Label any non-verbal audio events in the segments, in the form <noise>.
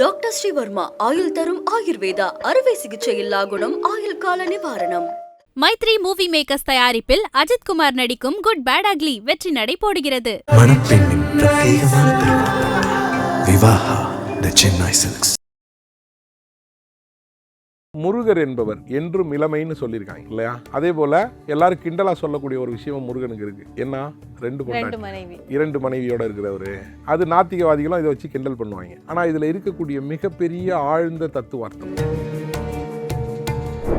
Doctor Sreevarma ஆயுள் தரும் ஆயுர்வேதா அறுவை சிகிச்சையில்லா குணம் ஆயுள் கால நிவாரணம். மைத்ரி மூவி மேக்கர்ஸ் தயாரிப்பில் அஜித் குமார் நடிக்கும் குட் பேட் அக்லி வெற்றி நடை போடுகிறது. மணப்பெண்ணின் பிரத்யேகமான திருமணம் விவாஹா த சென்னை சில்க்ஸ். முருகர் என்பவர் என்றும் இளமைன்னு சொல்லியிருக்காங்க இல்லையா? அதே போல எல்லாரும் கிண்டலா சொல்லக்கூடிய ஒரு விஷயம் முருகனுக்கு இருக்கு. என்ன? ரெண்டு மனைவி. இரண்டு மனைவியோட இருக்கிறவரு. அது நாத்திகவாதிகளும் இதை வச்சு கிண்டல் பண்ணுவாங்க. ஆனா இதுல இருக்கக்கூடிய மிகப்பெரிய ஆழ்ந்த தத்துவார்த்தம்.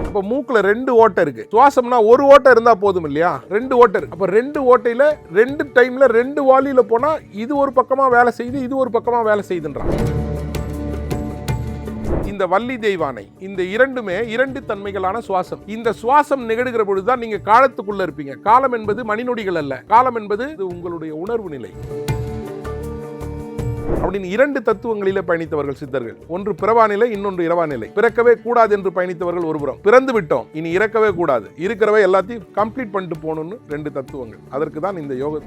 அப்ப மூக்குல ரெண்டு ஓட்டை இருக்கு. சுவாசம்னா ஒரு ஓட்டை இருந்தா போதும் இல்லையா? ரெண்டு ஓட்டை இருக்கு. அப்ப ரெண்டு ஓட்டையில ரெண்டு டைம்ல ரெண்டு வாலியில போனா இது ஒரு பக்கமா வேலை செய்யுது இது ஒரு பக்கமா வேலை செய்யுதுன்றான் இந்த வள்ளி தெய்வானை இந்த இரண்டுமே இரண்டு தன்மைகளான சுவாசம். இந்த சுவாசம் நிகழ்கிற பொழுதுதான் நீங்க காலத்துக்குள்ள இருப்பீங்க. காலம் என்பது மணிநொடிகள் அல்ல. காலம் என்பது இது உங்களுடைய உணர்வு நிலை. அப்படின்னு இரண்டு தத்துவங்களில பயணித்தவர்கள் சித்தர்கள். ஒன்று பிறவா நிலை இன்னொன்று இரவா நிலை. பிறக்கவே கூடாது என்று பயணித்தவர்கள் ஒருபுறம். பிறந்து விட்டோம் இனி இறக்கவே கூடாது. இருக்கிறவை எல்லாத்தையும் கம்ப்ளீட் பண்ணிட்டு போகணும்னு ரெண்டு தத்துவங்கள். அதற்கு தான் இந்த யோக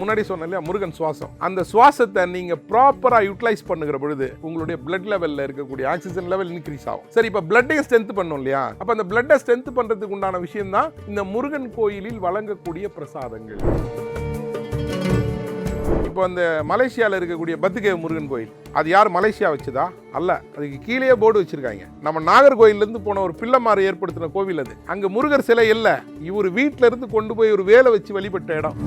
முன்னாடி சொன்னேன் இல்லையா முருகன் சுவாசம். அந்த சுவாசத்தை நீங்க ப்ராப்பரா யூட்டிலைஸ் பண்ணுகிற பொழுது உங்களுடைய பிளட் லெவல்ல இருக்கக்கூடிய ஆக்சிஜன் லெவல் இன்க்ரீஸ் ஆகும். சரி இப்ப பிளட்டையும் ஸ்ட்ரென்த் பண்ணும் இல்லையா? அப்ப அந்த பிளட்டை ஸ்ட்ரென்த் பண்றதுக்கு உண்டான விஷயம் தான் இந்த முருகன் கோயிலில் வழங்கக்கூடிய பிரசாதங்கள். இப்போ அந்த மலேசியாவில் இருக்கக்கூடிய பத்துகேவ் முருகன் கோயில் அது யார் மலேசியா வச்சதா? அல்ல அதுக்கு கீழே போர்டு வச்சிருக்காங்க. நம்ம நாகர்கோயிலேருந்து போன ஒரு பிள்ளைமாறு ஏற்படுத்தின கோவில் அது. அங்கே முருகர் சிலை இல்லை இவர் வீட்டிலேருந்து கொண்டு போய் ஒரு வேலை வச்சு வழிபட்ட இடம்.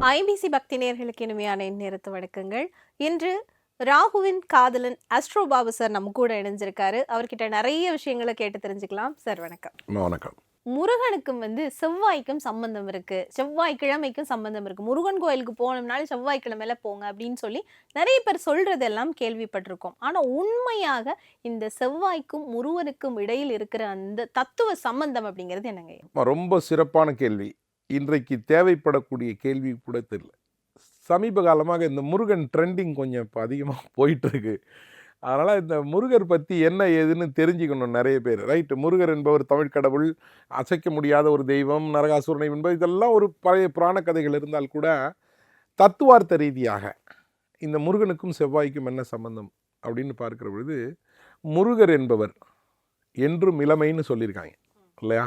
ஐபிசி பக்தி நேர்களுக்கு இனிமையான நேரத்து வணக்கங்கள். இன்று ராகுவின் காதலன் அஸ்ட்ரோ பாபு சார் நம்ம கூட இணைஞ்சிருக்காரு. அவர்கிட்ட நிறைய விஷயங்களை கேட்டு தெரிஞ்சுக்கலாம். சார் வணக்கம். வணக்கம். முருகனுக்கும் வந்து செவ்வாய்க்கும் சம்பந்தம் இருக்கு. செவ்வாய்க்கிழமைக்கும் சம்பந்தம் இருக்கு. முருகன் கோயிலுக்கு போனோம்னாலும் செவ்வாய்க்கிழமையில போங்க அப்படின்னு சொல்லி நிறைய பேர் சொல்றதெல்லாம் கேள்விப்பட்டிருக்கோம். ஆனா உண்மையாக இந்த செவ்வாய்க்கும் முருகனுக்கும் இடையில் இருக்கிற அந்த தத்துவ சம்பந்தம் அப்படிங்கிறது என்னங்க? ரொம்ப சிறப்பான கேள்வி. இன்றைக்கு தேவைப்படக்கூடிய கேள்வி கூட தெரியல சமீப காலமாக இந்த முருகன் ட்ரெண்டிங் கொஞ்சம் இப்போ அதிகமாக <laughs> போயிட்டுருக்கு. அதனால் இந்த முருகர் பற்றி என்ன ஏதுன்னு தெரிஞ்சுக்கணும் நிறைய பேர். ரைட்டு முருகர் என்பவர் தமிழ் கடவுள் அசைக்க முடியாத ஒரு தெய்வம் நரகாசுரனை என்பது இதெல்லாம் ஒரு பழைய புராண கதைகள் இருந்தால் கூட தத்துவார்த்த ரீதியாக இந்த முருகனுக்கும் செவ்வாய்க்கும் என்ன சம்பந்தம் அப்படின்னு பார்க்குற பொழுது முருகர் என்பவர் என்றும் இளமைன்னு சொல்லியிருக்காங்க. இல்லையா?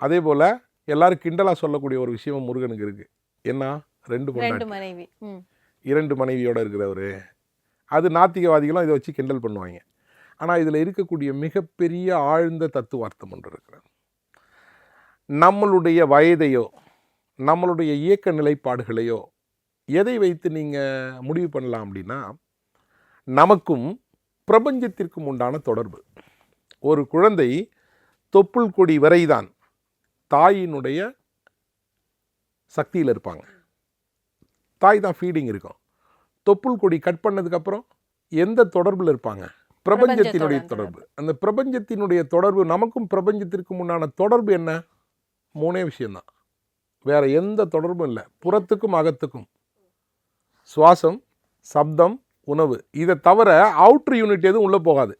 அதே போல் எல்லாரும் கிண்டலா சொல்லக்கூடிய ஒரு விஷயம் முருகனுக்கு இருக்கு. என்ன ரெண்டு மனைவி. இரண்டு மனைவியோட இருக்கிறவரு. அது நாத்திகவாதிகளும் இதை வச்சு கிண்டல் பண்ணுவாங்க. ஆனால் இதில் இருக்கக்கூடிய மிகப்பெரிய ஆழ்ந்த தத்துவார்த்தம் ஒன்று இருக்கிறது நம்மளுடைய வயதையோ நம்மளுடைய இயக்க நிலைப்பாடுகளையோ எதை வைத்து நீங்கள் முடிவு பண்ணலாம் அப்படின்னா நமக்கும் பிரபஞ்சத்திற்கும் உண்டான தொடர்பு. ஒரு குழந்தை தொப்புள் கொடி வரைதான் தாயினுடைய சக்தியில் இருப்பாங்க. தாய் தான் ஃபீடிங் இருக்கும். தொப்புள் கொடி கட் பண்ணதுக்கப்புறம் எந்த தொடர்பில் இருப்பாங்க? பிரபஞ்சத்தினுடைய தொடர்பு. அந்த பிரபஞ்சத்தினுடைய தொடர்பு நமக்கும் பிரபஞ்சத்திற்கும் உண்டான தொடர்பு என்ன? மூணே விஷயம்தான். வேற எந்த தொடர்பும் இல்லை. புறத்துக்கும் அகத்துக்கும். சுவாசம் சப்தம் உணவு. இதை தவிர அவுட்ரு யூனிட் எதுவும் உள்ளே போகாது.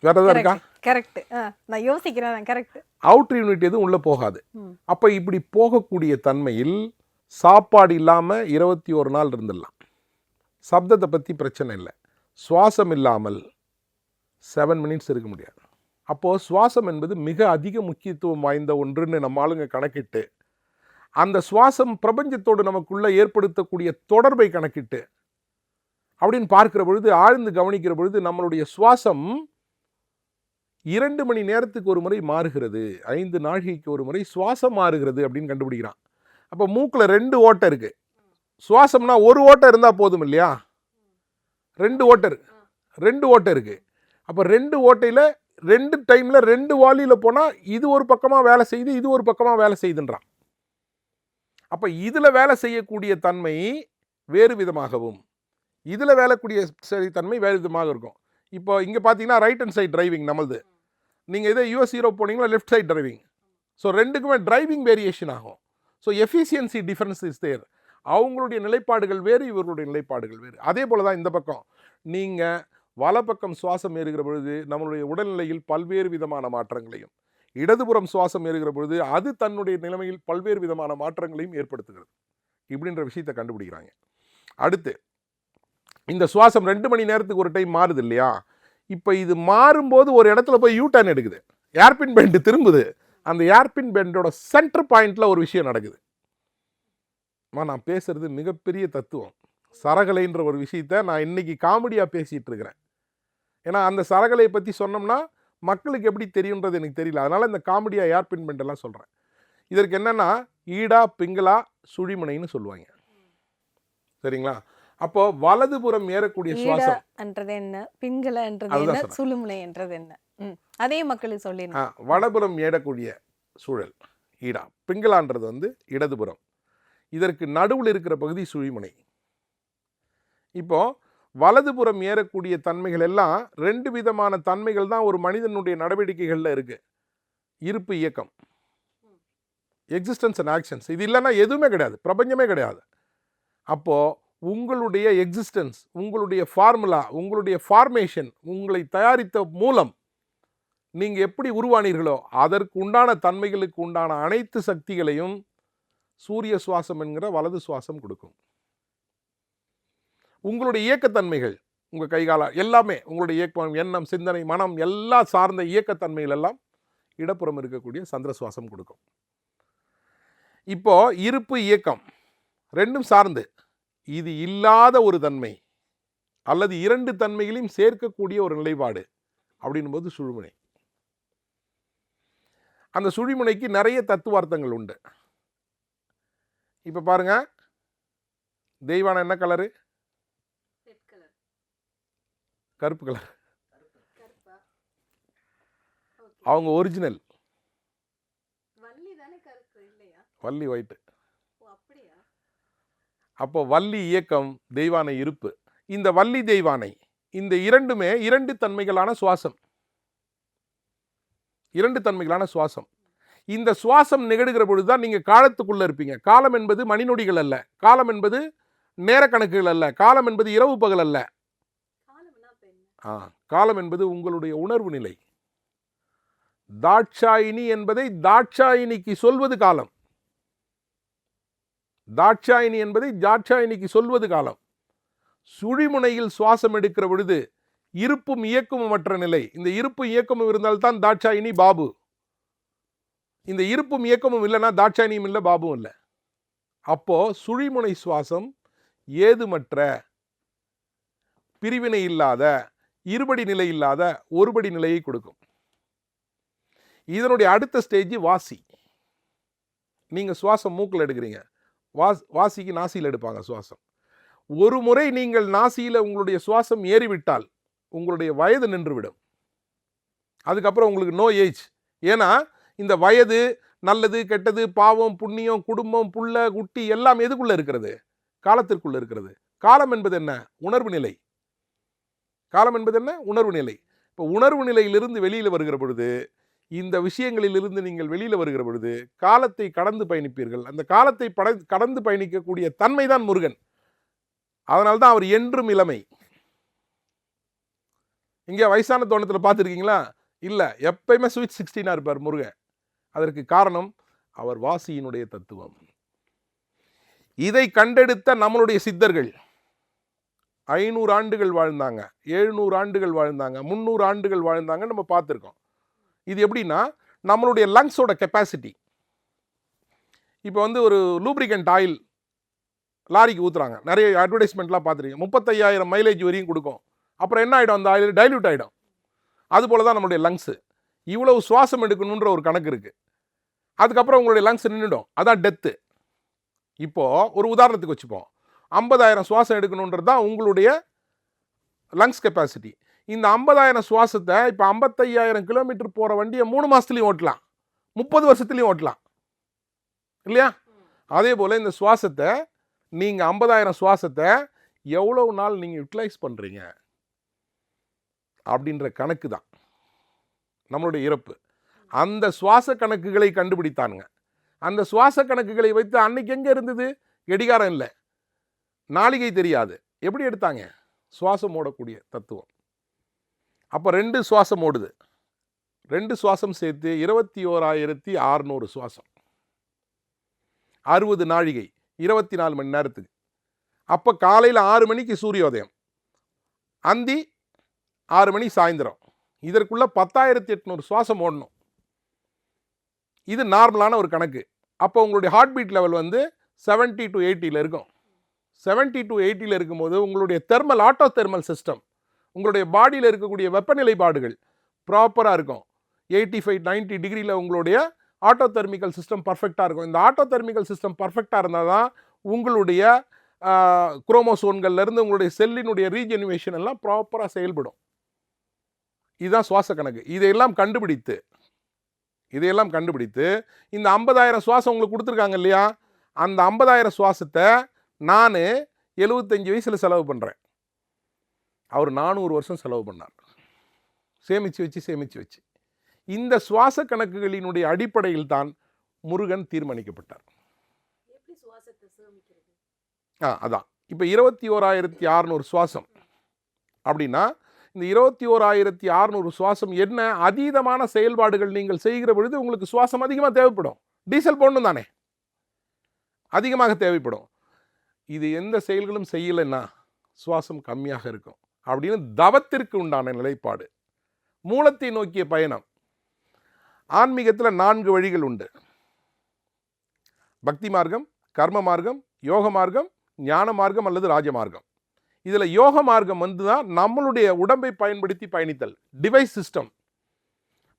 வேற ஏதாவது இருக்கா? கரெக்ட் நான் யோசிக்கிறேன் கரெக்ட் அவுட்ரு யூனிட் எதுவும் உள்ளே போகாது. அப்போ இப்படி போகக்கூடிய தன்மையில் சாப்பாடு இல்லாமல் இருபத்தி ஒரு நாள் இருந்துடலாம். சப்தத்தை பற்றி பிரச்சனை இல்லை. சுவாசம் இல்லாமல் செவன் மினிட்ஸ் இருக்க முடியாது. அப்போது சுவாசம் என்பது மிக அதிக முக்கியத்துவம் வாய்ந்த ஒன்றுன்னு நம்ம ஆளுங்க கணக்கிட்டு அந்த சுவாசம் பிரபஞ்சத்தோடு நமக்குள்ள ஏற்படுத்தக்கூடிய தொடர்பை கணக்கிட்டு அப்படின்னு பார்க்கிற பொழுது ஆழ்ந்து கவனிக்கிற பொழுது நம்மளுடைய சுவாசம் இரண்டு மணி நேரத்துக்கு ஒரு முறை மாறுகிறது. ஐந்து நாழிகைக்கு ஒரு முறை சுவாசம் மாறுகிறது அப்படின்னு கண்டுபிடிக்கிறான். அப்போ மூக்கில் ரெண்டு ஓட்டை இருக்குது சுவாசம்னா ஒரு ஓட்டை இருந்தால் போதும் இல்லையா? ரெண்டு ஓட்டை ரெண்டு ஓட்டை இருக்குது அப்போ ரெண்டு ஓட்டையில் ரெண்டு டைமில் ரெண்டு வாலியில் போனால் இது ஒரு பக்கமாக வேலை செய்யுது இது ஒரு பக்கமாக வேலை செய்யுதுன்றான் அப்போ இதில் வேலை செய்யக்கூடிய தன்மை வேறு விதமாகவும். இதில் வேலைக்கூடிய சரி தன்மை வேறு விதமாக இருக்கும். இப்போ இங்கே பார்த்தீங்கன்னா ரைட் ஹேண்ட் சைட் டிரைவிங் நம்மளது. நீங்கள் இதே யூஎஸ் யூரோப் போனீங்கன்னா லெஃப்ட் சைட் டிரைவிங் ஸோ ரெண்டுக்குமே டிரைவிங் வேரியேஷன் ஆகும். So efficiency difference is there அவங்களுடைய நிலைப்பாடுகள் வேறு இவர்களுடைய நிலைப்பாடுகள் வேறு. அதே போல தான் இந்த பக்கம். நீங்கள் வலப்பக்கம் சுவாசம் ஏறுகிற பொழுது நம்மளுடைய உடல்நிலையில் பல்வேறு விதமான மாற்றங்களையும் இடதுபுறம் சுவாசம் ஏறுகிற பொழுது அது தன்னுடைய நிலைமையில் பல்வேறு விதமான மாற்றங்களையும் ஏற்படுத்துகிறது. இப்படின்ற விஷயத்தை கண்டுபிடிக்கிறாங்க. அடுத்து இந்த சுவாசம் ரெண்டு மணி நேரத்துக்கு ஒரு டைம் மாறுது இல்லையா? இப்போ இது மாறும்போது ஒரு இடத்துல போய் யூ டர்ன் எடுக்குது. ஏர்பின் பெண்டு திரும்புது. அந்த ஏர்பின் பெண்டோட சென்டர் பாயிண்ட்டில் ஒரு விஷயம் நடக்குது. நான் பேசுகிறது மிகப்பெரிய தத்துவம். சரகலைன்ற ஒரு விஷயத்த நான் இன்னைக்கு காமெடியாக பேசிகிட்டு இருக்கிறேன். ஏன்னா அந்த சரகலையை பற்றி சொன்னோம்னா மக்களுக்கு எப்படி தெரியுன்றது எனக்கு தெரியல. அதனால் இந்த காமெடியாக ஏர்பின் பெண்டெல்லாம் சொல்கிறேன் இதற்கு என்னன்னா ஈடா பிங்களா சுழிமுனைன்னு சொல்லுவாங்க. சரிங்களா? அப்போ வலதுபுறம் ஏறக்கூடிய சுவாசம். ஈடன்றது என்ன? பிங்களன்றது அதுதான் என்ன. சுழுமுனை என்றது என்ன. அதே மக்களுக்கு ஆ, சொல்லிருங்க வடபுறம் ஏறக்கூடிய சூழல் ஈடா. பிங்களான்றது வந்து இடதுபுறம். இதற்கு நடுவில் இருக்கிற பகுதி சுழிமுனை. இப்போ வலதுபுறம் ஏறக்கூடிய தன்மைகள் எல்லாம் ரெண்டு விதமான தன்மைகள் தான் ஒரு மனிதனுடைய நடவடிக்கைகளில் இருக்கு. இருப்பு இயக்கம். எக்ஸிஸ்டன்ஸ் அண்ட் ஆக்ஷன்ஸ் இது இல்லைன்னா எதுவுமே கிடையாது. பிரபஞ்சமே கிடையாது. அப்போ உங்களுடைய எக்ஸிஸ்டன்ஸ் உங்களுடைய ஃபார்முலா உங்களுடைய ஃபார்மேஷன் உங்களை தயாரித்த மூலம் நீங்கள் எப்படி உருவானீர்களோ அதற்கு உண்டான தன்மைகளுக்கு உண்டான அனைத்து சக்திகளையும் சூரிய சுவாசம் என்கிற வலது சுவாசம் கொடுக்கும். உங்களுடைய இயக்கத்தன்மைகள் உங்கள் கைகால எல்லாமே உங்களுடைய இயக்கம் எண்ணம் சிந்தனை மனம் எல்லா சார்ந்த இயக்கத்தன்மைகள் எல்லாம் இடப்புறம் இருக்கக்கூடிய சந்திர சுவாசம் கொடுக்கும். இப்போ இருப்பு இயக்கம் ரெண்டும் சார்ந்து இது இல்லாத ஒரு தன்மை அல்லது இரண்டு தன்மைகளையும் சேர்க்கக்கூடிய ஒரு நிலைப்பாடு அப்படின்னும் போது சுழுமுனை. அந்த சுழிமுனைக்கு நிறைய தத்துவார்த்தங்கள் உண்டு. இப்போ பாருங்க தெய்வான என்ன கலரு கருப்பு கலர் அவங்க ஒரிஜினல் வள்ளி ஒயிட்டு அப்போ வள்ளி இயக்கம் தெய்வானை இருப்பு. இந்த வள்ளி தெய்வானை இந்த இரண்டுமே இரண்டு தன்மைகளான சுவாசம். இரண்டு தன்மைகளான சுவாசம். இந்த சுவாசம் நிகழ்கிற பொழுது தான் நீங்கள் காலத்துக்குள்ளே இருப்பீங்க. காலம் என்பது மணிநொடிகள் அல்ல. காலம் என்பது நேரக்கணக்குகள் அல்ல. காலம் என்பது இரவு பகல் அல்ல. ஆ காலம் என்பது உங்களுடைய உணர்வு நிலை. தாட்சாயினி என்பதை தாட்சாயினிக்கு சொல்வது காலம். தாட்சாயினி என்பதை தாட்சாயினிக்கு சொல்வது காலம். சுழிமுனையில் சுவாசம் எடுக்கிற பொழுது இருப்பும் இயக்கமும் மற்ற நிலை. இந்த இருப்பும் இயக்கமும் இருந்தால்தான் தாட்சாயினி பாபு. இந்த இருப்பும் இயக்கமும் இல்லைன்னா தாட்சாயினியும் இல்லை பாபும் இல்லை. அப்போது சுழிமுனை சுவாசம் ஏதுமற்ற பிரிவினை இல்லாத இருபடி நிலை இல்லாத ஒருபடி நிலையை கொடுக்கும். இதனுடைய அடுத்த ஸ்டேஜ் வாசி. நீங்கள் சுவாசம் மூக்கில் எடுக்கிறீங்க. வாஸ் வாசிக்கு நாசியில் எடுப்பாங்க சுவாசம். ஒரு முறை நீங்கள் நாசியில் உங்களுடைய சுவாசம் ஏறிவிட்டால் உங்களுடைய வயது நின்றுவிடும். அதுக்கப்புறம் உங்களுக்கு நோ ஏஜ் ஏன்னா இந்த வயது நல்லது கெட்டது பாவம் புண்ணியம் குடும்பம் புள்ள குட்டி எல்லாம் எதுக்குள்ளே இருக்கிறது? காலத்திற்குள்ளே இருக்கிறது. காலம் என்பது என்ன? உணர்வு நிலை. காலம் என்பது என்ன? உணர்வு நிலை. இப்போ உணர்வு நிலையிலிருந்து வெளியில் வருகிற பொழுது இந்த விஷயங்களிலிருந்து நீங்கள் வெளியில் வருகிற பொழுது காலத்தை கடந்து பயணிப்பீர்கள். அந்த காலத்தை பட கடந்து பயணிக்கக்கூடிய தன்மை தான் முருகன். அதனால தான் அவர் என்றும் இளமை. இங்கே வயசான தோணத்தில் பார்த்துருக்கீங்களா? இல்லை எப்பயுமே ஸ்வீட் சிக்ஸ்டீனாக இருப்பார் முருகன். அதற்கு காரணம் அவர் வாசியினுடைய தத்துவம். இதை கண்டெடுத்த நம்மளுடைய சித்தர்கள். ஐநூறு ஆண்டுகள் வாழ்ந்தாங்க எழுநூறு ஆண்டுகள் வாழ்ந்தாங்க முந்நூறு ஆண்டுகள் வாழ்ந்தாங்க நம்ம பார்த்துருக்கோம். இது எப்படின்னா நம்மளுடைய லங்ஸோட கெப்பாசிட்டி இப்போ வந்து ஒரு லூப்ரிகண்ட் ஆயில் லாரிக்கு ஊற்றுறாங்க நிறைய அட்வர்டைஸ்மெண்ட்லாம் பார்த்துருக்கீங்க. முப்பத்தையாயிரம் மைலேஜ் வரையும் கொடுக்கும். அப்புறம் என்ன ஆகிடும் அந்த ஆயில் டைல்யூட் ஆகிடும் அதுபோல் தான் நம்மளுடைய லங்ஸு இவ்வளவு சுவாசம் எடுக்கணுன்ற ஒரு கணக்கு இருக்குது அதுக்கப்புறம் உங்களுடைய லங்ஸ் நின்றுடும் அதான் டெத்து இப்போது ஒரு உதாரணத்துக்கு வச்சுப்போம். ஐம்பதாயிரம் சுவாசம் எடுக்கணுன்றது தான் உங்களுடைய லங்ஸ் கெப்பாசிட்டி இந்த ஐம்பதாயிரம் சுவாசத்தை இப்போ ஐம்பத்தையாயிரம் கிலோமீட்டர் போகிற வண்டியை மூணு மாதத்துலையும் ஓட்டலாம். முப்பது வருஷத்துலையும் ஓட்டலாம். இல்லையா? அதே போல் இந்த சுவாசத்தை நீங்கள் ஐம்பதாயிரம் சுவாசத்தை எவ்வளவு நாள் நீங்கள் யூட்டிலைஸ் பண்ணுறீங்க அப்படின்ற கணக்கு தான். நம்மளுடைய இறப்பு. அந்த சுவாச கணக்குகளை கண்டுபிடித்தானுங்க. அந்த சுவாச கணக்குகளை வைத்து அன்னைக்கு எங்கே இருந்தது? கடிகாரம் இல்லை. நாளிகை தெரியாது. எப்படி எடுத்தாங்க? சுவாசம் ஓடக்கூடிய தத்துவம். அப்போ ரெண்டு சுவாசம் ஓடுது. ரெண்டு சுவாசம் சேர்த்து இருபத்தி ஓராயிரத்தி ஆறுநூறு சுவாசம். அறுபது நாழிகை இருபத்தி நாலு மணி நேரத்துக்கு. அப்போ காலையில் ஆறு மணிக்கு சூரியோதயம். அந்தி ஆறு மணி சாயந்தரம். இதற்குள்ளே பத்தாயிரத்தி எட்நூறு சுவாசம் ஓடணும். இது நார்மலான ஒரு கணக்கு. அப்போ உங்களுடைய ஹார்ட் பீட் லெவல் வந்து 70 டு எயிட்டியில் இருக்கும். 70 டு எயிட்டியில் இருக்கும்போது உங்களுடைய தெர்மல் ஆட்டோ தெர்மல் சிஸ்டம் உங்களுடைய பாடியில் இருக்கக்கூடிய வெப்பநிலைப்பாடுகள் ப்ராப்பராக இருக்கும். எயிட்டி ஃபைவ் நைன்ட்டி டிகிரியில் உங்களுடைய ஆட்டோ தெர்மிக்கல் சிஸ்டம் பர்ஃபெக்டாக இருக்கும். இந்த ஆட்டோ தெர்மிக்கல் சிஸ்டம் பர்ஃபெக்டாக இருந்தால் தான் உங்களுடைய குரோமோசோன்கள்லேருந்து உங்களுடைய செல்லினுடைய ரீஜெனுவேஷன் எல்லாம் ப்ராப்பராக செயல்படும். இதுதான் சுவாச கணக்கு. இதையெல்லாம் கண்டுபிடித்து இதையெல்லாம் கண்டுபிடித்து இந்த ஐம்பதாயிரம் சுவாசம் உங்களுக்கு கொடுத்துருக்காங்க இல்லையா? அந்த ஐம்பதாயிரம் சுவாசத்தை நான் எழுபத்தஞ்சு வயசில் செலவு பண்ணுறேன் அவர் நானூறு வருஷம் செலவு பண்ணார். சேமித்து வச்சு சேமித்து வச்சு. இந்த சுவாச கணக்குகளினுடைய அடிப்படையில் தான் முருகன் தீர்மானிக்கப்பட்டார். ஆ அதான். இப்போ இருபத்தி ஓராயிரத்தி அறநூறு சுவாசம். அப்படின்னா இந்த இருபத்தி ஓராயிரத்தி அறநூறு சுவாசம் என்ன? அதீதமான செயல்பாடுகள் நீங்கள் செய்கிற பொழுது உங்களுக்கு சுவாசம் அதிகமாக தேவைப்படும். டீசல் போடணும் தானே? அதிகமாக தேவைப்படும். இது எந்த செயல்களும் செய்யலைன்னா சுவாசம் கம்மியாக இருக்கும். அப்படின்னு தவத்திற்கு உண்டான நிலைப்பாடு. மூலத்தை நோக்கிய பயணம். ஆன்மீகத்தில் நான்கு வழிகள் உண்டு. பக்தி மார்க்கம் கர்ம மார்க்கம் யோக மார்க்கம் ஞான மார்க்கம் அல்லது ராஜமார்க்கம் இதில் யோக மார்க்கம் வந்து தான் நம்மளுடைய உடம்பை பயன்படுத்தி பயணித்தல். Device system.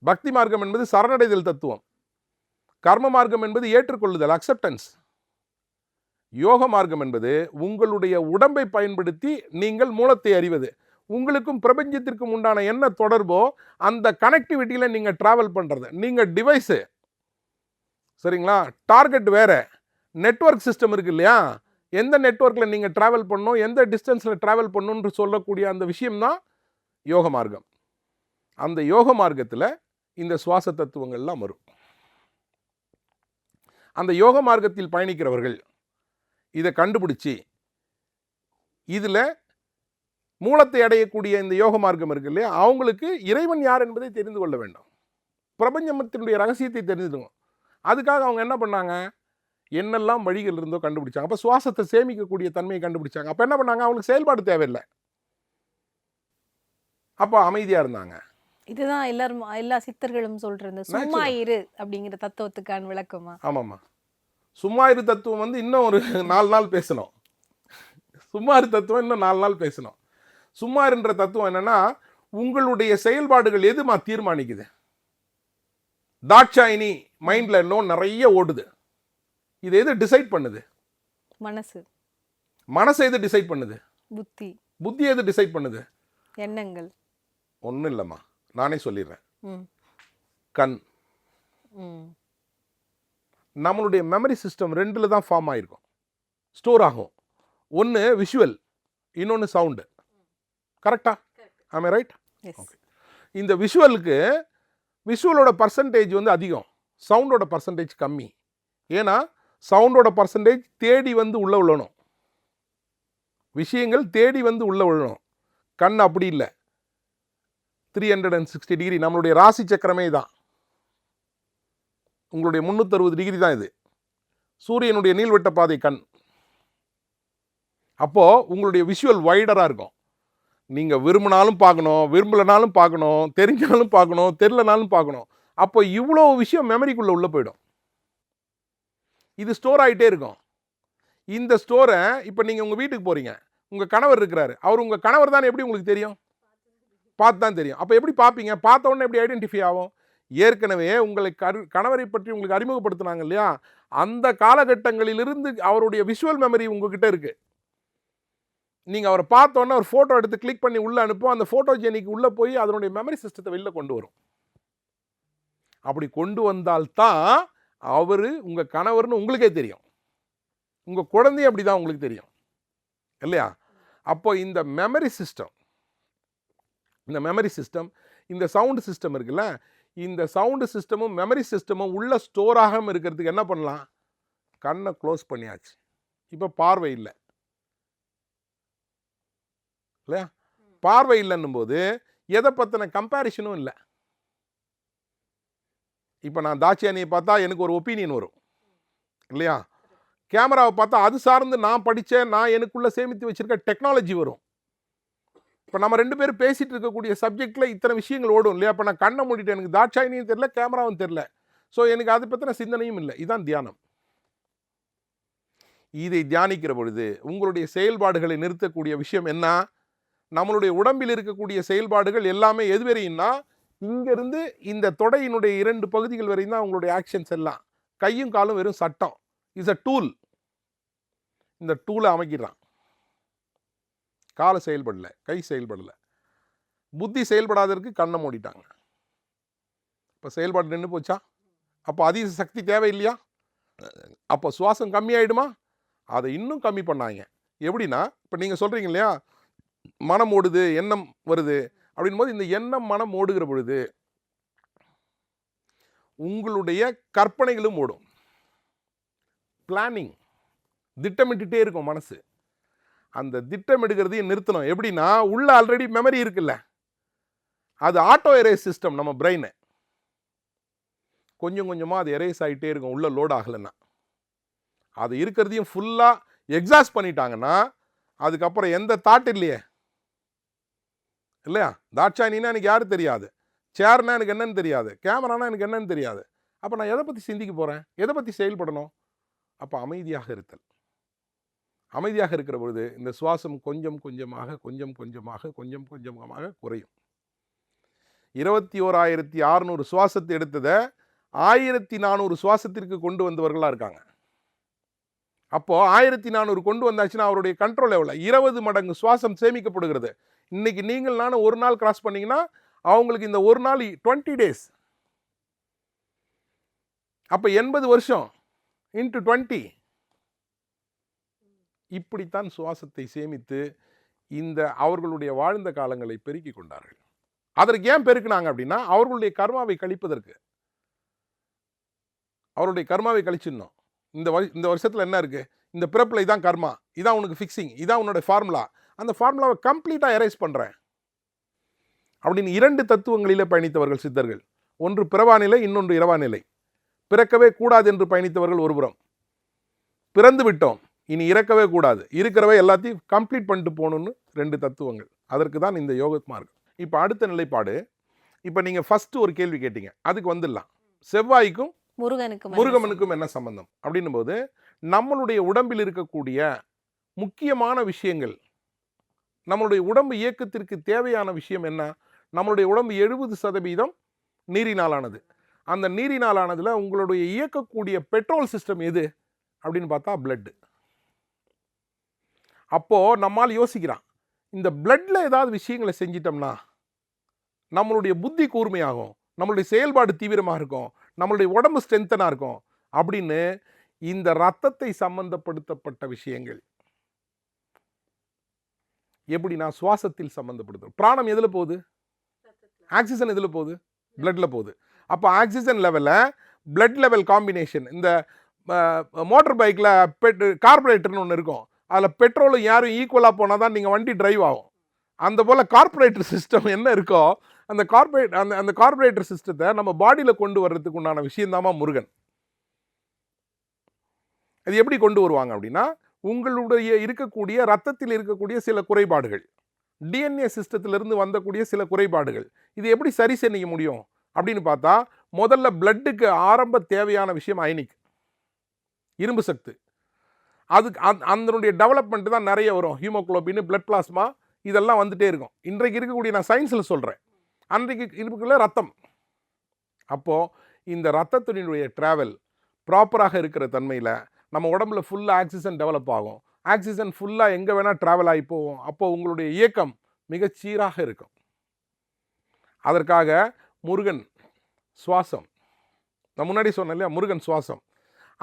பக்தி மார்க்கம் என்பது சரணடைதல் தத்துவம். கர்ம மார்க்கம் என்பது ஏற்றுக்கொள்ளுதல் அக்செப்டன்ஸ் யோக மார்க்கம் என்பது உங்களுடைய உடம்பை பயன்படுத்தி நீங்கள் மூலத்தை அறிவது. உங்களுக்கும் பிரபஞ்சத்திற்கும் உண்டான என்ன தொடர்போ அந்த கனெக்டிவிட்டியில் நீங்கள் ட்ராவல் பண்ணுறது நீங்கள் டிவைஸு சரிங்களா? டார்கெட் வேறு. நெட்வொர்க் சிஸ்டம் இருக்கு இல்லையா? எந்த நெட்வொர்க்கில் நீங்கள் ட்ராவல் பண்ணணும் எந்த டிஸ்டன்ஸில் ட்ராவல் பண்ணணுன்ற சொல்லக்கூடிய அந்த விஷயம்தான் யோக மார்க்கம். அந்த யோக மார்க்கத்தில் இந்த சுவாச தத்துவங்கள்லாம் வரும். அந்த யோக மார்க்கத்தில் பயணிக்கிறவர்கள் இதை கண்டுபிடிச்சி இதில் மூலத்தை அடையக்கூடிய இந்த யோக மார்க்கம் இருக்கு இல்லையா? அவங்களுக்கு இறைவன் யார் என்பதை தெரிந்து கொள்ள வேண்டும். பிரபஞ்சத்தினுடைய ரகசியத்தை தெரிஞ்சுக்கணும். அதுக்காக அவங்க என்ன பண்ணாங்க? என்னெல்லாம் வழிகள் இருந்தோ கண்டுபிடிச்சாங்க. அப்போ சுவாசத்தை சேமிக்கக்கூடிய தன்மையை கண்டுபிடிச்சாங்க. அப்போ என்ன பண்ணாங்க? அவங்களுக்கு செயல்பாடு தேவையில்லை. அப்போ அமைதியாக இருந்தாங்க. இதுதான் எல்லாரும் எல்லா சித்தர்களும் சொல்றது. சும்மா இரு அப்படிங்கிற தத்துவத்துக்கான விளக்கமா? ஆமாம்மா. சும்மா இரு தத்துவம் வந்து இன்னும் ஒரு நாலு நாள் பேசணும். சும்மா இரு தத்துவம் இன்னும் நாலு நாள் பேசணும். சும்மா இருன்ற தத்துவம் என்னன்னா உங்களுடைய செயல்பாடுகள் எதுமா தீர்மானிக்குது? தாட்சாயினி மைண்டில் இன்னும் நிறைய ஓடுது. இது எது டிசைட் பண்ணுது? மனசு. மனசை எது டிசைட் பண்ணுது? புத்தி. புத்தி எது டிசைட் பண்ணுது? எண்ணங்கள். ஒன்றும் இல்லைம்மா. நானே சொல்லிடுறேன். கண். நம்மளுடைய மெமரி சிஸ்டம் ரெண்டில் தான் ஃபார்ம் ஆகிருக்கும் ஸ்டோர் ஆகும். ஒன்று விஷுவல் இன்னொன்று சவுண்டு கரெக்டா ஆமே ரைட் எஸ் இந்த விஷுவலுக்கு விஷுவலோட பர்சன்டேஜ் வந்து அதிகம். சவுண்டோட பர்சன்டேஜ் கம்மி. ஏன்னா சவுண்டோட பர்சன்டேஜ் தேடி வந்து உள்ளே விழணும் விஷயங்கள் தேடி வந்து உள்ளே விழணும் கண் அப்படி இல்லை. Three hundred and sixty degree நம்மளுடைய ராசி சக்கரமே தான் உங்களுடைய முந்நூற்றறுபது டிகிரி தான் இது. சூரியனுடைய நீள்வட்ட பாதை கண். அப்போது உங்களுடைய விஷுவல் வைடராக இருக்கும். நீங்கள் விரும்பினாலும் பார்க்கணும் விரும்பலைனாலும் பார்க்கணும் தெரிஞ்சாலும் பார்க்கணும் தெரிலனாலும் பார்க்கணும். அப்போ இவ்வளோ விஷயம் மெமரிக்குள்ளே உள்ளே போயிடும். இது ஸ்டோர் ஆகிட்டே இருக்கும். இந்த ஸ்டோரை இப்போ நீங்கள் உங்கள் வீட்டுக்கு போகிறீங்க உங்கள் கணவர் இருக்கிறாரு. அவர் உங்கள் கணவர் தான்? எப்படி உங்களுக்கு தெரியும்? பார்த்து தான் தெரியும். அப்போ எப்படி பார்ப்பீங்க? பார்த்த உடனே எப்படி ஐடென்டிஃபை ஆகும்? ஏற்கனவே உங்களை கரு கணவரை பற்றி உங்களுக்கு அறிமுகப்படுத்தினாங்க இல்லையா? அந்த காலகட்டங்களிலிருந்து அவருடைய விஷுவல் மெமரி உங்ககிட்ட இருக்கு. நீங்கள் அவரை பார்த்தோன்னே ஒரு ஃபோட்டோ எடுத்து கிளிக் பண்ணி உள்ளே அனுப்பும். அந்த ஃபோட்டோ ஜெனிக்கு உள்ளே போய் அதனுடைய மெமரி சிஸ்டத்தை வெளில கொண்டு வரும். அப்படி கொண்டு வந்தால்தான் அவர் உங்கள் கணவர்னு உங்களுக்கே தெரியும். உங்கள் குழந்தையும் அப்படி தான் உங்களுக்கு தெரியும். இல்லையா? அப்போ இந்த மெமரி சிஸ்டம் இந்த மெமரி சிஸ்டம் இந்த சவுண்டு சிஸ்டம் இருக்குல்ல இந்த சவுண்டு சிஸ்டமும் மெமரி சிஸ்டமும் உள்ள ஸ்டோர் ஆகாமல் இருக்கிறதுக்கு என்ன பண்ணலாம்? கண்ணை க்ளோஸ் பண்ணியாச்சு. இப்போ பார்வை இல்லை. இல்லையா? பார்வை இல்லைன்னும் போது எதை பற்றின கம்பேரிஷனும் இல்லை. இப்போ நான் தாட்சியானியை பார்த்தா எனக்கு ஒரு ஒப்பீனியன் வரும். இல்லையா? கேமராவை பார்த்தா அது சார்ந்து நான் படித்தேன் நான் எனக்குள்ளே சேமித்து வச்சிருக்க டெக்னாலஜி வரும். இப்போ நம்ம ரெண்டு பேரும் பேசிகிட்டு இருக்கக்கூடிய சப்ஜெக்டில் இத்தனை விஷயங்கள் ஓடும் இல்லையா? இப்போ நான் கண்ணை மூடிட்டேன். எனக்கு தாட்சாயினியும் தெரில கேமராவும் தெரில ஸோ எனக்கு அதை பற்றின சிந்தனையும் இல்லை. இதுதான் தியானம். இதை தியானிக்கிற பொழுது உங்களுடைய செயல்பாடுகளை நிறுத்தக்கூடிய விஷயம் என்ன? நம்மளுடைய உடம்பில் இருக்கக்கூடிய செயல்பாடுகள் எல்லாமே எது வரையும்னா இங்கேருந்து இந்த தொடையினுடைய இரண்டு பகுதிகள் வரையும் தான் உங்களுடைய ஆக்ஷன்ஸ் எல்லாம். கையும் காலும் வெறும் சட்டம். இஸ் அ டூல் இந்த டூலை அமைக்கிறான். காலை செயல்படல கை செயல்படலை. புத்தி செயல்படாததற்கு கண்ணை மூடிட்டாங்க. இப்போ செயல்பாடு நின்று போச்சா? அப்போ அதிக சக்தி தேவையில்லையா? அப்போ சுவாசம் கம்மியாயிடுமா? அதை இன்னும் கம்மி பண்ணாங்க. எப்படின்னா இப்போ நீங்கள் சொல்கிறீங்க இல்லையா? மனம் ஓடுது எண்ணம் வருது அப்படின் போது இந்த எண்ணம் மனம் ஓடுகிற பொழுது உங்களுடைய கற்பனைகளும் ஓடும். பிளானிங் திட்டமிட்டுட்டே இருக்கும் மனசு. அந்த திட்டம் எடுக்கிறதையும் நிறுத்தணும் எப்படின்னா உள்ள ஆல்ரெடி மெமரி இருக்குல்ல. அது ஆட்டோ எரேஸ் சிஸ்டம் நம்ம பிரெயினு கொஞ்சம் கொஞ்சமாக அது எரேஸ் ஆகிட்டே இருக்கும். உள்ள லோட் ஆகலைன்னா. அது இருக்கிறதையும் ஃபுல்லாக எக்ஸாஸ்ட் பண்ணிட்டாங்கன்னா அதுக்கப்புறம் எந்த தாட் இல்லையே? இல்லையா? தாட்சாயினா எனக்கு யாரும் தெரியாது. சேர்னா எனக்கு என்னன்னு தெரியாது. கேமரானா எனக்கு என்னன்னு தெரியாது. அப்போ நான் எதை பற்றி சிந்திக்க போகிறேன் எதை பற்றி செயல்படணும்? அப்போ அமைதியாக இருத்தல். அமைதியாக இருக்கிற பொழுது இந்த சுவாசம் கொஞ்சம் கொஞ்சமாக கொஞ்சம் கொஞ்சமாக கொஞ்சம் கொஞ்சமாக குறையும். இருபத்தி ஓராயிரத்தி அறுநூறு சுவாசத்தை எடுத்ததை ஆயிரத்தி நானூறு சுவாசத்திற்கு கொண்டு வந்தவர்களாக இருக்காங்க. அப்போது ஆயிரத்தி நானூறு கொண்டு வந்தாச்சுன்னா அவருடைய கண்ட்ரோல் எவ்வளோ இருபது மடங்கு சுவாசம் சேமிக்கப்படுகிறது. இன்றைக்கி நீங்கள் நானும் ஒரு நாள் கிராஸ் பண்ணிங்கன்னா அவங்களுக்கு இந்த ஒரு நாள் டுவெண்ட்டி டேஸ் அப்போ எண்பது வருஷம் இன்ட்டு டுவெண்ட்டி இப்படித்தான் சுவாசத்தை சேமித்து இந்த அவர்களுடைய வாழ்ந்த காலங்களை பெருக்கிக் கொண்டார்கள். அதற்கு ஏன் பெருக்கினாங்க அப்படின்னா அவர்களுடைய கர்மாவை கழிப்பதற்கு. அவருடைய கர்மாவை கழிச்சிடணும். இந்த வரு இந்த வருஷத்தில் என்ன இருக்குது இந்த பிறப்பில் இதான் கர்மா இதான் உனக்கு ஃபிக்ஸிங் இதான் உன்னோட ஃபார்முலா அந்த ஃபார்முலாவை கம்ப்ளீட்டாக எரேஸ் பண்ணுறேன் அப்படின்னு இரண்டு தத்துவங்களிலே பயணித்தவர்கள் சித்தர்கள். ஒன்று பிறவா நிலை இன்னொன்று இரவா நிலை பிறக்கவே கூடாது என்று பயணித்தவர்கள் ஒருபுறம். பிறந்து விட்டோம். இனி இறக்கவே கூடாது. இருக்கிறவை எல்லாத்தையும் கம்ப்ளீட் பண்ணிட்டு போகணும்னு ரெண்டு தத்துவங்கள். அதற்கு தான் இந்த யோக மார்க்கம். இப்போ அடுத்த நிலைப்பாடு இப்போ நீங்கள் ஃபஸ்ட்டு ஒரு கேள்வி கேட்டீங்க. அதுக்கு வந்துடலாம். செவ்வாய்க்கும் முருகனுக்கு முருகமனுக்கும் என்ன சம்பந்தம்? அப்படின்னும் போது நம்மளுடைய உடம்பில் இருக்கக்கூடிய முக்கியமான விஷயங்கள் நம்மளுடைய உடம்பு இயக்கத்திற்கு தேவையான விஷயம் என்ன? நம்மளுடைய உடம்பு எழுபது சதவீதம் நீரினாலானது. அந்த நீரினாலானதுல உங்களுடைய இயக்கக்கூடிய பெட்ரோல் சிஸ்டம் எது? அப்படின்னு பார்த்தா பிளட்டு அப்போது நம்மால் யோசிக்கிறான் இந்த பிளட்டில் ஏதாவது விஷயங்களை செஞ்சிட்டோம்னா நம்மளுடைய புத்தி கூர்மையாகும் நம்மளுடைய செயல்பாடு தீவிரமாக இருக்கும் நம்மளுடைய உடம்பு ஸ்ட்ரென்த்தனாக இருக்கும் அப்படின்னு இந்த ரத்தத்தை சம்பந்தப்படுத்தப்பட்ட விஷயங்கள். எப்படி நான் சுவாசத்தில் சம்மந்தப்படுத்துகிறோம் பிராணம் எதில் போகுது? ஆக்சிஜன் எதில் போகுது? பிளட்டில் போகுது. அப்போ ஆக்சிஜன் லெவலில் பிளட் லெவல் காம்பினேஷன் இந்த மோட்டர் பைக்கில் பெட் கார்பரேட்டர்னு ஒன்று இருக்கும். அதில் பெட்ரோலும் யாரும் ஈக்குவலாக போனால் தான் நீங்கள் வண்டி டிரைவ் ஆகும். அந்த போல் கார்பரேட்டர் சிஸ்டம் என்ன இருக்கோ அந்த கார்பரேட் அந்த அந்த கார்பரேட்டர் சிஸ்டத்தை நம்ம பாடியில் கொண்டு வர்றதுக்கு உண்டான விஷயந்தாமா முருகன். அது எப்படி கொண்டு வருவாங்க அப்படின்னா உங்களுடைய இருக்கக்கூடிய ரத்தத்தில் இருக்கக்கூடிய சில குறைபாடுகள் டிஎன்ஏ சிஸ்டத்திலிருந்து வந்தக்கூடிய சில குறைபாடுகள் இது எப்படி சரி செய்ய முடியும் அப்படின்னு பார்த்தா முதல்ல பிளட்டுக்கு ஆரம்ப தேவையான விஷயம் அயனிக் இரும்பு சத்து. அதுக்கு அந் அதனுடைய டெவலப்மெண்ட் தான் நிறைய வரும். ஹீமோக்ளோபின் பிளட் பிளாஸ்மா இதெல்லாம் வந்துகிட்டே இருக்கும். இன்றைக்கு இருக்கக்கூடிய நான் சயின்ஸில் சொல்கிறேன் அன்றைக்கு இருக்குள்ள ரத்தம். அப்போது இந்த ரத்தத்தினுடைய ட்ராவல் ப்ராப்பராக இருக்கிற தன்மையில் நம்ம உடம்புல ஃபுல்லாக ஆக்சிஜன் டெவலப் ஆகும். ஆக்சிஜன் ஃபுல்லாக எங்கே வேணால் ட்ராவல் ஆகி போகும். அப்போது உங்களுடைய இயக்கம் மிகச்சீராக இருக்கும். அதற்காக முருகன் சுவாசம். நான் முன்னாடி சொன்னேன் இல்லையா? முருகன் சுவாசம்.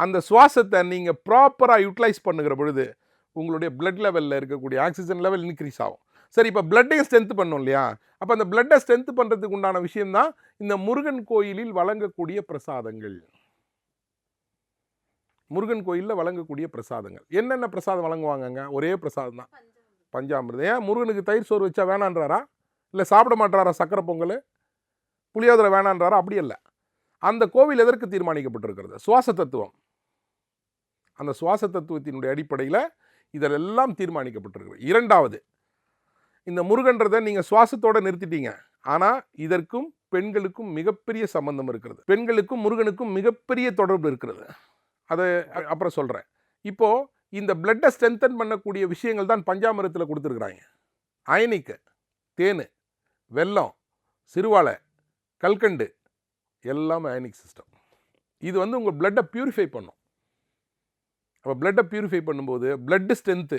அந்த சுவாசத்தை நீங்கள் ப்ராப்பராக யூட்டிலைஸ் பண்ணுகிற பொழுது உங்களுடைய பிளட் லெவலில் இருக்கக்கூடிய ஆக்சிஜன் லெவல் இன்க்ரீஸ் ஆகும். சரி இப்போ பிளட்டையும் ஸ்ட்ரென்த் பண்ணும் இல்லையா? அப்போ அந்த பிளட்டை ஸ்ட்ரென்த் பண்ணுறதுக்கு உண்டான விஷயம்தான் இந்த முருகன் கோயிலில் வழங்கக்கூடிய பிரசாதங்கள். முருகன் கோயிலில் வழங்கக்கூடிய பிரசாதங்கள். என்னென்ன பிரசாதம் வழங்குவாங்கங்க? ஒரே பிரசாதம் தான். பஞ்சாமிரதம். ஏன் முருகனுக்கு தயிர் சோறு வச்சா வேணான்றாரா? இல்லை சாப்பிட மாட்டாரா சக்கரை பொங்கல்? புளியோதரை வேணான்றாரா? அப்படி இல்லை அந்த கோவில் எதற்கு தீர்மானிக்கப்பட்டிருக்கிறது? சுவாச தத்துவம். அந்த சுவாச தத்துவத்தினுடைய அடிப்படையில் இதெல்லாம் தீர்மானிக்கப்பட்டிருக்கு இரண்டாவது இந்த முருகன்றதை நீங்கள் சுவாசத்தோடு நிறுத்திட்டீங்க. ஆனால் இதற்கும் பெண்களுக்கும் மிகப்பெரிய சம்பந்தம் இருக்கிறது. பெண்களுக்கும் முருகனுக்கும் மிகப்பெரிய தொடர்பு இருக்கிறது. அதை அப்புறம் சொல்கிறேன் இப்போது இந்த பிளட்டை ஸ்ட்ரென்தன் பண்ணக்கூடிய விஷயங்கள் தான் பஞ்சாமிரத்தில் கொடுத்துருக்குறாங்க. அயனிக்கு தேன் வெல்லம் சிறுவாழை கல்கண்டு எல்லாமே அயனிக் சிஸ்டம் இது வந்து உங்கள் பிளட்டை பியூரிஃபை பண்ணும். அப்போ பிளட்டை பியூரிஃபை பண்ணும்போது பிளட்டு ஸ்ட்ரென்த்து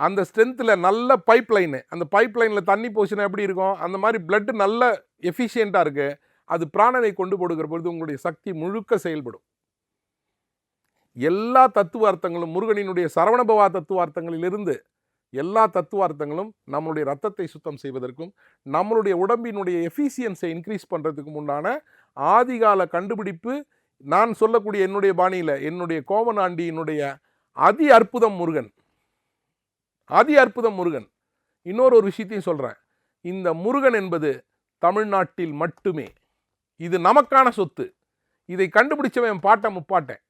அந்த ஸ்ட்ரென்த்தில் நல்ல பைப் லைனு அந்த பைப் லைனில் தண்ணி போச்சுன்னா எப்படி இருக்கும்? அந்த மாதிரி பிளட்டு நல்ல எஃபிஷியண்ட்டாக இருக்குது அது பிராணனை கொண்டு போடுகிற பொழுது உங்களுடைய சக்தி முழுக்க செயல்படும். எல்லா தத்துவார்த்தங்களும் முருகனினுடைய சரவணபவா தத்துவார்த்தங்களிலிருந்து எல்லா தத்துவார்த்தங்களும் நம்மளுடைய ரத்தத்தை சுத்தம் செய்வதற்கும் நம்மளுடைய உடம்பினுடைய எஃபிஷியன்ஸை இன்க்ரீஸ் பண்ணுறதுக்கும் உண்டான ஆதிகால கண்டுபிடிப்பு நான் சொல்லக்கூடிய என்னுடைய பாணியில் என்னுடைய கோவனாண்டியினுடைய அதி அற்புதம் முருகன். அதி அற்புதம் முருகன். இன்னொரு ஒரு விஷயத்தையும் சொல்கிறேன் இந்த முருகன் என்பது தமிழ்நாட்டில் மட்டுமே. இது நமக்கான சொத்து. இதை கண்டுபிடிச்சவன் பாட்ட முப்பாட்டேன்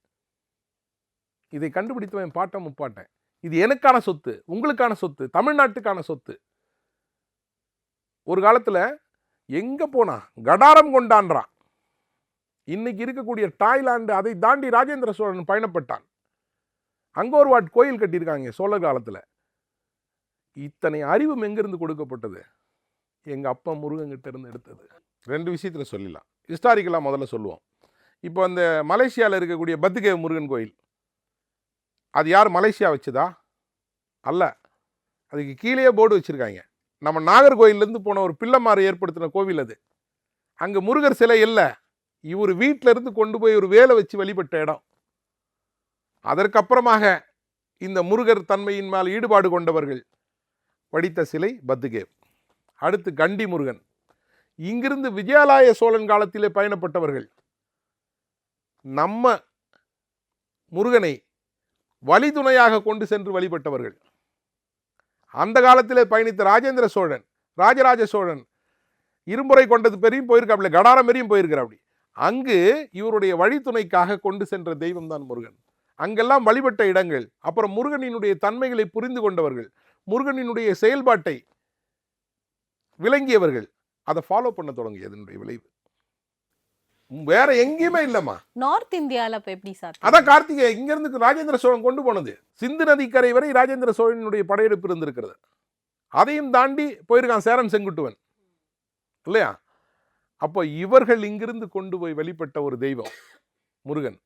இதை கண்டுபிடித்தவன் பாட்ட முப்பாட்டேன் இது எனக்கான சொத்து உங்களுக்கான சொத்து தமிழ்நாட்டுக்கான சொத்து. ஒரு காலத்தில் எங்கே போனா கடாரம் கொண்டான்றான். இன்னைக்கு இருக்கக்கூடிய தாய்லாந்து அதை தாண்டி ராஜேந்திர சோழன் பயணப்பட்டான். அங்கே ஒரு வாட் கோயில் கட்டியிருக்காங்க சோழர் காலத்தில். இத்தனை அறிவும் எங்கேருந்து கொடுக்கப்பட்டது? எங்கள் அப்பா முருகன்கிட்ட இருந்து எடுத்தது. ரெண்டு விஷயத்தில் சொல்லிடலாம் ஹிஸ்டாரிக்கலாக முதல்ல சொல்லுவோம். இப்போ அந்த மலேசியாவில் இருக்கக்கூடிய பத்துகேவ் முருகன் கோயில். அது யார் மலேசியா வச்சதா? அல்ல. அதுக்கு கீழேயே போர்டு வச்சுருக்காங்க. நம்ம நாகர்கோயிலேருந்து போன ஒரு பிள்ளைமாறு ஏற்படுத்தின கோவில் அது. அங்கே முருகர் சிலை இல்லை. இவர் வீட்டில் இருந்து கொண்டு போய் ஒரு வேலை வச்சு வழிபட்ட இடம். அதற்கப்புறமாக இந்த முருகர் தன்மையின் மேல் ஈடுபாடு கொண்டவர்கள் வடித்த சிலை பத்துகேவ். அடுத்து கண்டி முருகன். இங்கிருந்து விஜயாலய சோழன் காலத்திலே பயணப்பட்டவர்கள். நம்ம முருகனை வழிதுணையாக கொண்டு சென்று வழிபட்டவர்கள். அந்த காலத்திலே பயணித்த ராஜேந்திர சோழன் ராஜராஜ சோழன் இரும்புரை கொண்டது பெரியும் போயிருக்காப்ல கடாரம் பெரியும் போயிருக்கிறாப்டி. அங்கு இவருடைய வழித்துணைக்காக கொண்டு சென்ற தெய்வம் தான் முருகன். அங்கெல்லாம் வழிபட்ட இடங்கள் அப்புறம் முருகனினுடைய தன்மைகளை புரிந்து கொண்டவர்கள் முருகனினுடைய செயல்பாட்டை விளங்கியவர்கள். அதை ஃபாலோ பண்ண தொடங்கியது இதனுடைய விளைவு. வேற எங்கேயுமே இல்லைம்மா. நார்த் இந்தியால இப்ப எப்படி சார்? அதான் கார்த்திகை இங்கிருந்து ராஜேந்திர சோழன் கொண்டு போனது. சிந்து நதிக்கரை வரை ராஜேந்திர சோழனுடைய படையெடுப்பு இருந்திருக்கிறது. அதையும் தாண்டி போயிருக்கான் சேரன் செங்குட்டுவன். இல்லையா? அப்போ இவர்கள் இங்கிருந்து கொண்டு போய் வெளிப்பட்ட ஒரு தெய்வம் முருகன்.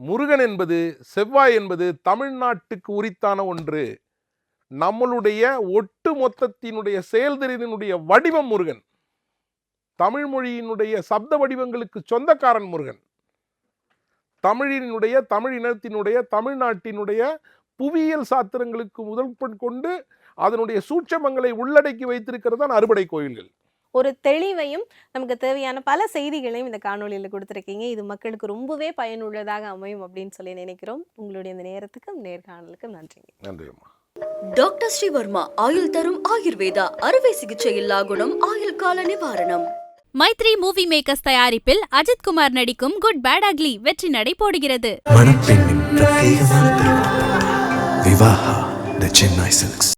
முருகன் என்பது செவ்வாய் என்பது தமிழ்நாட்டுக்கு உரித்தான ஒன்று. நம்மளுடைய ஒட்டு மொத்தத்தினுடைய செயல்திறனினுடைய வடிவம் முருகன். தமிழ் மொழியினுடைய சப்த வடிவங்களுக்கு சொந்தக்காரன் முருகன். தமிழினுடைய தமிழ் இனத்தினுடைய தமிழ்நாட்டினுடைய புவியியல் சாத்திரங்களுக்கு முதல் கொண்டு அதனுடைய சூட்சமங்களை உள்ளடக்கி வைத்திருக்கிறது தான் அறுபடை கோயில்கள். ஒரு தெளிவையும் நமக்கு தேவையான பல செய்திகளையும் இந்த காணொளியில கொடுத்துருக்கீங்க. இது மக்களுக்கு ரொம்பவே பயனுள்ளதாக அமையும் அப்படின்னு சொல்லி நினைக்கிறோம். உங்களுடைய இந்த நேரத்துக்கும் நேர்காணலுக்கும் நன்றிங்க. நன்றி அம்மா டாக்டர் ஸ்ரீவர்மா ஆயுள் தரும் ஆயுர்வேதா அறுவை சிகிச்சை இல்லா குணம் ஆயுள் கால நிவாரணம். மைத்ரி மூவி மேக்கர்ஸ் தயாரிப்பில் அஜித் குமார் நடிக்கும் குட் பேட் அக்லி வெற்றி நடை போடுகிறது. மணப்பெண்ணின் பிரத்யேகமான திருமணம் விவாஹா த சென்னை சில்க்ஸ்.